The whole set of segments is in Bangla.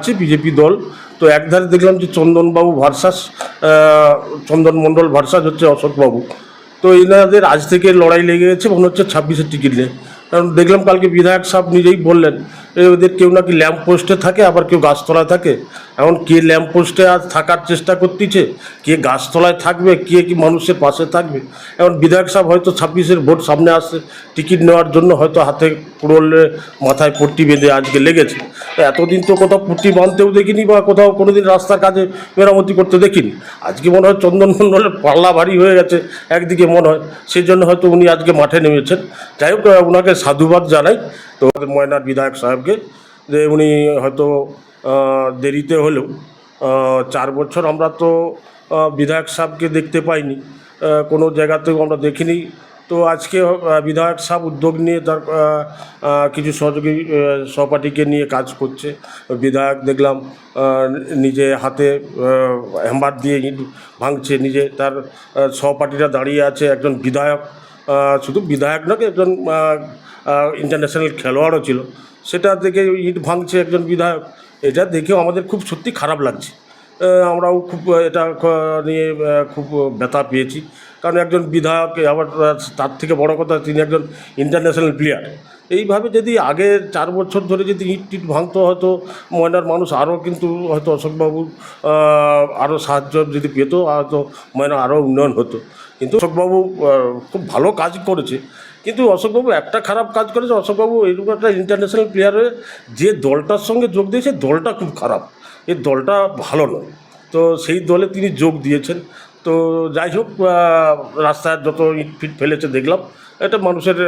আছে বিজেপি দল। তো একধারে দেখলাম যে চন্দনবাবু ভার্সাস চন্দন মণ্ডল ভার্সাস হচ্ছে অশোকবাবু। তো এনাদের আজ থেকে লড়াই লেগে গেছে, মনে হচ্ছে ছাব্বিশের টিকিট নিয়ে। কারণ দেখলাম কালকে বিধায়ক সাহেব নিজেই বললেন ওদের কেউ নাকি ল্যাম্প পোস্টে থাকে, আবার কেউ গাছতলায় থাকে। এখন কে ল্যাম্প পোস্টে আজ থাকার চেষ্টা করতেছে? কে গাছতলায় থাকবে? কে কি মানুষের পাশে থাকবে? এখন বিধায়ক সাহেব হয়তো ছাব্বিশের ভোট সামনে আসছে, টিকিট নেওয়ার জন্য হয়তো হাতে কুড়োলে মাথায় পট্টি বেঁধে আজকে লেগেছে। এতদিন তো কোথাও পট্টি বাঁধতেও দেখিনি বা কোথাও কোনোদিন রাস্তার কাজে মেরামতি করতে দেখিনি। আজকে মনে হয় চন্দন মণ্ডলের পাল্লা ভারী হয়ে গেছে, একদিকে মনে হয়। সেই জন্য হয়তো উনি আজকে মাঠে নেমেছেন। যাই হোক ওনাকে সাধুবাদ জানাই। তো ময়নার বিধায়ক সাহেবকে যে উনি হয়তো দেরিতে হলেও চার বছর আমরা তো বিধায়ক সাহেবকে দেখতে পাইনি কোনো জায়গাতেও আমরা দেখিনি। তো আজকে বিধায়ক সাহেব উদ্যোগ নিয়ে তার কিছু সহযোগী সহপাঠীকে নিয়ে কাজ করছে। বিধায়ক দেখলাম নিজে হাতে হ্যাম্বার দিয়ে ভাঙছে, নিজে তার সহপাঠীরা দাঁড়িয়ে আছে, একজন বিধায়ক। শুধু বিধায়ক নয়, একজন ইন্টারন্যাশনাল খেলোয়াড়ও ছিল। সেটা দেখে ইট ভাঙছে একজন বিধায়ক। এটা দেখেও আমাদের খুব সত্যি খারাপ লাগছে। আমরাও খুব, এটা নিয়ে খুব ব্যথা পেয়েছি। কারণ একজন বিধায়ক, আবার তার থেকে বড় কথা, তিনি একজন ইন্টারন্যাশনাল প্লেয়ার এইভাবে যদি আগে চার বছর ধরে যদি ইট টিট ভাঙতো হয়তো ময়নার মানুষ আরও কিন্তু হয়তো অশোকবাবুর আরও সাহায্য যদি পেত, হয়তো ময়না আরও উন্নয়ন হতো। কিন্তু অশোকবাবু খুব ভালো কাজ করেছে। কিন্তু অশোকবাবু একটা খারাপ কাজ করেছে, অশোকবাবু এরকম একটা ইন্টারন্যাশনাল প্লেয়ার হয়ে যে দলটার সঙ্গে যোগ দিয়েছে, দলটা খুব খারাপ। এই দলটা ভালো নয়। তো সেই দলে তিনি যোগ দিয়েছেন। তো যাই হোক রাস্তায় যত ইট ফিট ফেলেছে, দেখলাম। এটা মানুষের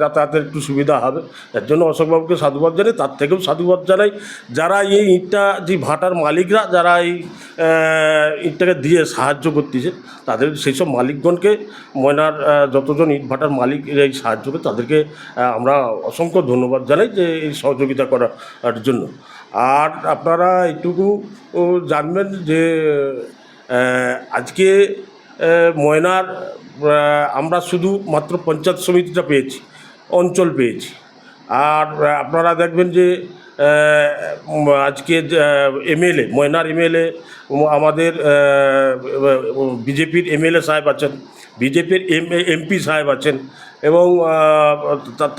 যাতায়াতের একটু সুবিধা হবে। এর জন্য অশোকবাবুকে সাধুবাদ জানাই, তার থেকেও সাধুবাদ জানাই। যারা এই ইটটা, যে ভাটার মালিকরা, যারা এই ইটটাকে দিয়ে সাহায্য করতেছে, তাদের, সেই সব মালিকগণকে, ময়নার যতজন ইট ভাটার মালিক এই সাহায্য করে, তাদেরকে আমরা অসংখ্য ধন্যবাদ জানাই যে এই সহযোগিতা করার জন্য। আর আপনারা এটুকু জানবেন যে আজকে ময়নার আমরা শুধু মাত্র পঞ্চায়েত সমিতিটা পেয়েছি, অঞ্চল পেয়েছি। আর আপনারা দেখবেন যে আজকে এমএলএ, ময়নার এমএলএ আমাদের বিজেপির এমএলএ সাহেব আছেন, বিজেপির এম এমপি সাহেব আছেন, এবং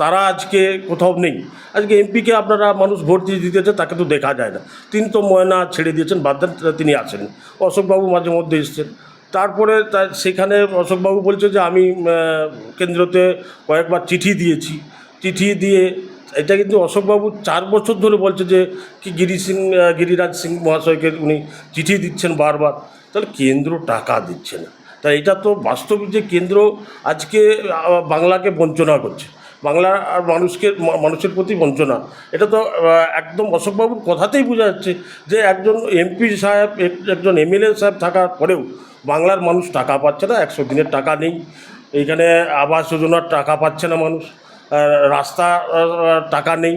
তারা আজকে কোথাও নেই। আজকে এমপিকে আপনারা মানুষ ভোট দিয়ে দিতেছে তাকে তো দেখা যায় না। তিনি তো ময়না ছেড়ে দিয়েছেন, বাদ তিনি আসেন অশোকবাবু মাঝে মধ্যে এসছেন। তারপরে তার সেখানে অশোকবাবু বলছে যে আমি কেন্দ্রতে কয়েকবার চিঠি দিয়েছি। চিঠি দিয়ে এটা কিন্তু অশোকবাবু চার বছর ধরে বলছে যে কি গিরি সিং গিরিরাজ সিং মহাশয়কে উনি চিঠি দিচ্ছেন বারবার। তাহলে কেন্দ্র টাকা দিচ্ছে না। তা এটা তো বাস্তবিক যে কেন্দ্র আজকে বাংলাকে বঞ্চনা করছে। বাংলা মানুষকে মানুষের প্রতি বঞ্চনা। এটা তো একদম অশোকবাবুর কথাতেই বোঝা যাচ্ছে যে একজন এমপি সাহেব একজন এমএলএ সাহেব থাকার পরেও বাংলার মানুষ টাকা পাচ্ছে না, একশো দিনের টাকা নেই। এইখানে আবাস যোজনার টাকা পাচ্ছে না মানুষ। রাস্তা টাকা নেই।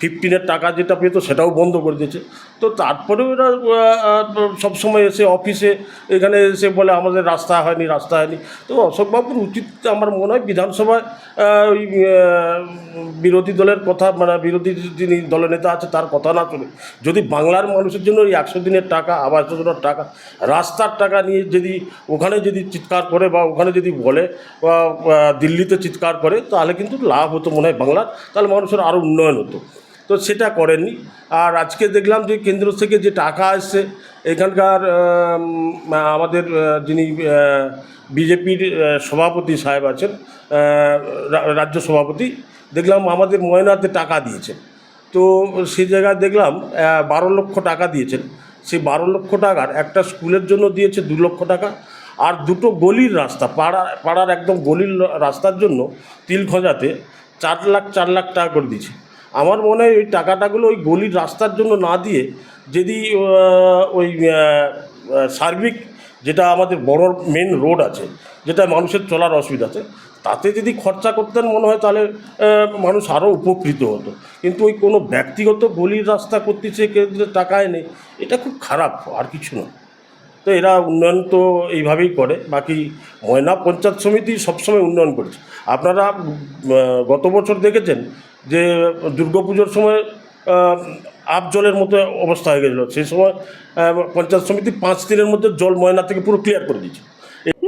ফিফটিনের টাকা যেটা পেতো সেটাও বন্ধ করে দিয়েছে। তো তারপরেও এরা সবসময় এসে অফিসে এখানে এসে বলে আমাদের রাস্তা হয়নি রাস্তা হয়নি। তো অশোকবাবুর উচিত আমার মনে হয় বিধানসভায় ওই বিরোধী দলের কথা মানে বিরোধী যিনি দলনেতা আছে তার কথা না শুনে, যদি বাংলার মানুষের জন্য ওই একশো দিনের টাকা আবাস যোজনার টাকা, রাস্তার টাকা নিয়ে যদি ওখানে যদি চিৎকার করে বা ওখানে যদি বলে, বা দিল্লিতে চিৎকার করে, তাহলে কিন্তু লাভ হতো মনে হয় বাংলার, তাহলে মানুষের আরও উন্নয়ন হতো। তো সেটা করেননি। আর আজকে দেখলাম যে কেন্দ্র থেকে যে টাকা আসছে, এখানকার আমাদের যিনি বিজেপির সভাপতি সাহেব আছেন রাজ্য সভাপতি, দেখলাম আমাদের ময়নাতে টাকা দিয়েছেন। তো সেই জায়গায় দেখলাম বারো লক্ষ টাকা দিয়েছেন। সেই বারো লক্ষ টাকার একটা স্কুলের জন্য দিয়েছে দু লক্ষ টাকা, আর দুটো গলির রাস্তা, পাড়া, পাড়ার একদম গলির রাস্তার জন্য তিল খোঁজাতে চার লাখ চার লাখ টাকা করে দিয়েছে। আমার মনে হয় ওই টাকাটাগুলো ওই গলির রাস্তার জন্য না দিয়ে যদি ওই সার্বিক যেটা আমাদের বড় মেন রোড আছে, যেটা মানুষের চলার অসুবিধা আছে, তাতে যদি খরচা করতেন মনে হয় তাহলে মানুষ আরও উপকৃত হতো। কিন্তু ওই কোনো ব্যক্তিগত গলির রাস্তা করতেছে কেন্দ্রের টাকায় নেই এটা খুব খারাপ, আর কিছু না তো এরা উন্নয়ন তো এইভাবেই করে। বাকি ময়না পঞ্চায়েত সমিতি সবসময় উন্নয়ন করেছে। আপনারা গত বছর দেখেছেন যে দুর্গাপুজোর সময় আপ জলের মতো অবস্থা হয়ে গেছিল। সেই সময় পঞ্চায়েত সমিতি পাঁচ দিনের মধ্যে জল ময়না থেকে পুরো ক্লিয়ার করে দিয়েছে।